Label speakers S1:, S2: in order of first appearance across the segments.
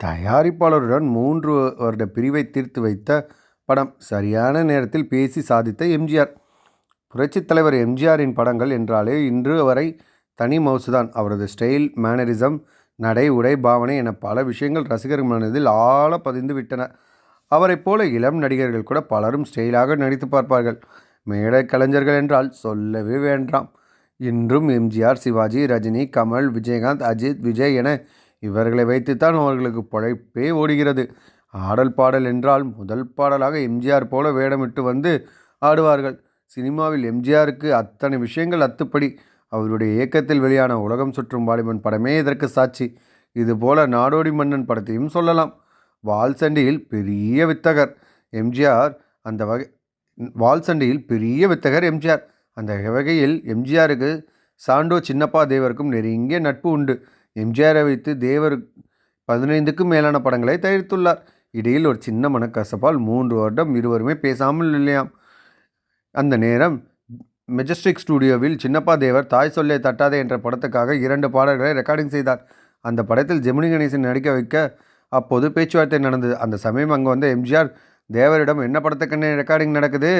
S1: தயாரிப்பாளருடன் மூன்று வருட பிரிவை தீர்த்து வைத்த படம் சரியான நேரத்தில் பேசி சாதித்த எம்ஜிஆர். புரட்சித் தலைவர் எம்ஜிஆரின் படங்கள் என்றாலே இன்று வரை தனி மவுசுதான். அவரது ஸ்டைல் மேனரிசம் நடை உடை பாவனை என பல விஷயங்கள் ரசிகர் மனதில் ஆழ பதிந்து விட்டன. அவரைப் போல இளம் நடிகர்கள் கூட பலரும் ஸ்டைலாக நடித்து பார்ப்பார்கள். மேடை கலைஞர்கள் என்றால் சொல்லவே வேண்டாம். இன்றும் எம்ஜிஆர் சிவாஜி ரஜினி கமல் விஜயகாந்த் அஜித் விஜய் என இவர்களை வைத்துத்தான் அவர்களுக்கு பழைப்பே ஓடுகிறது. ஆடல் பாடல் என்றால் முதல் பாடலாக எம்ஜிஆர் போல வேடமிட்டு வந்து ஆடுவார்கள். சினிமாவில் எம்ஜிஆருக்கு அத்தனை விஷயங்கள் அத்துப்படி. அவருடைய இயக்கத்தில் வெளியான உலகம் சுற்றும் வாலிபன் படமே இதற்கு சாட்சி. இதுபோல நாடோடி மன்னன் படத்தையும் சொல்லலாம். வால் சண்டையில் பெரிய வித்தகர் எம்ஜிஆர். அந்த வகை வால் சண்டையில் பெரிய வித்தகர் எம்ஜிஆர். அந்த வகையில் எம்ஜிஆருக்கு சாண்டோ சின்னப்பா தேவருக்கும் நெருங்கிய நட்பு உண்டு. எம்ஜிஆரை வைத்து தேவர் பதினைந்துக்கும் மேலான படங்களை தயாரித்துள்ளார். இடையில் ஒரு சின்ன மனக்கசப்பால் மூன்று வருடம் இருவருமே பேசாமல் இல்லையாம் அந்த நேரம் மெஜஸ்டிக் ஸ்டுடியோவில் சின்னப்பா தேவர் தாய் சொல்லே தட்டாதே என்ற படத்துக்காக இரண்டு பாடல்களை ரெக்கார்டிங் செய்தார். அந்த படத்தில் ஜெமினி கணேசன் நடிக்க வைக்க அப்போது பேச்சுவார்த்தை நடந்தது. அந்த சமயம் அங்கே வந்த எம்ஜிஆர் தேவரிடம் என்ன படத்துக்குன்னு ரெக்கார்டிங் நடக்குது?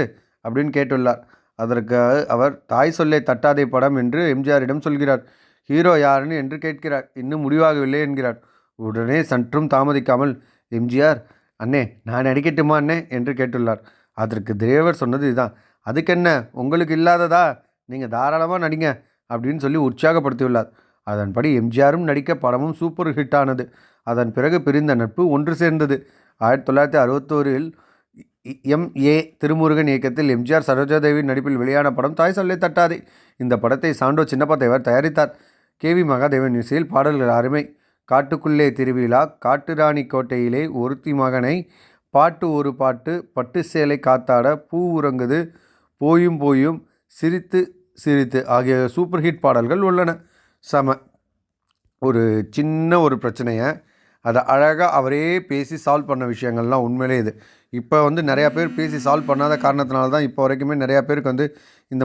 S1: அப்படின்னு கேட்டுள்ளார். அதற்கு அவர் தாய் சொல்லே தட்டாதே படம் என்று எம்ஜிஆரிடம் சொல்கிறார். ஹீரோ யாருன்னு என்று கேட்கிறார். இன்னும் முடிவாகவில்லை என்கிறார். உடனே சற்றும் தாமதிக்காமல் எம்ஜிஆர் அண்ணே நான் நடிக்கட்டுமா அண்ணே? என்று கேட்டுள்ளார். அதற்கு திரேவர் சொன்னது இதுதான். அதுக்கென்ன? உங்களுக்கு இல்லாததா? நீங்கள் தாராளமாக நடிங்க அப்படின்னு சொல்லி உற்சாகப்படுத்தியுள்ளார். அதன்படி எம்ஜிஆரும் நடிக்க படமும் சூப்பர் ஹிட் ஆனது. அதன் பிறகு பிரிந்த நட்பு ஒன்று சேர்ந்தது. ஆயிரத்தி தொள்ளாயிரத்தி அறுபத்தோரில் எம் ஏ திருமுருகன் இயக்கத்தில் எம்ஜிஆர் சரோஜாதேவி நடிப்பில் வெளியான படம் தாய் சொல்லை தட்டாதே. இந்த படத்தை சாண்டோ சின்னப்பா தேவர் தயாரித்தார். கே வி மகாதேவன் இசையில் பாடல்கள் அருமை. காட்டுக்குள்ளே திருவிழா காட்டுராணி கோட்டையிலே ஒருத்தி மகனை பாட்டு ஒரு பாட்டு பட்டு சேலை காத்தாட பூ உறங்குது போயும் போயும் சிரித்து சிரித்து ஆகிய சூப்பர் ஹிட் பாடல்கள் உள்ளன. சம ஒரு சின்ன ஒரு பிரச்சனையை அதை அழகாக அவரே பேசி சால்வ் பண்ண விஷயங்கள்லாம் உண்மையிலே இது. இப்போ வந்து நிறையா பேர் பேசி சால்வ் பண்ணாத காரணத்தினால தான் இப்போ வரைக்குமே நிறையா பேருக்கு வந்து இந்த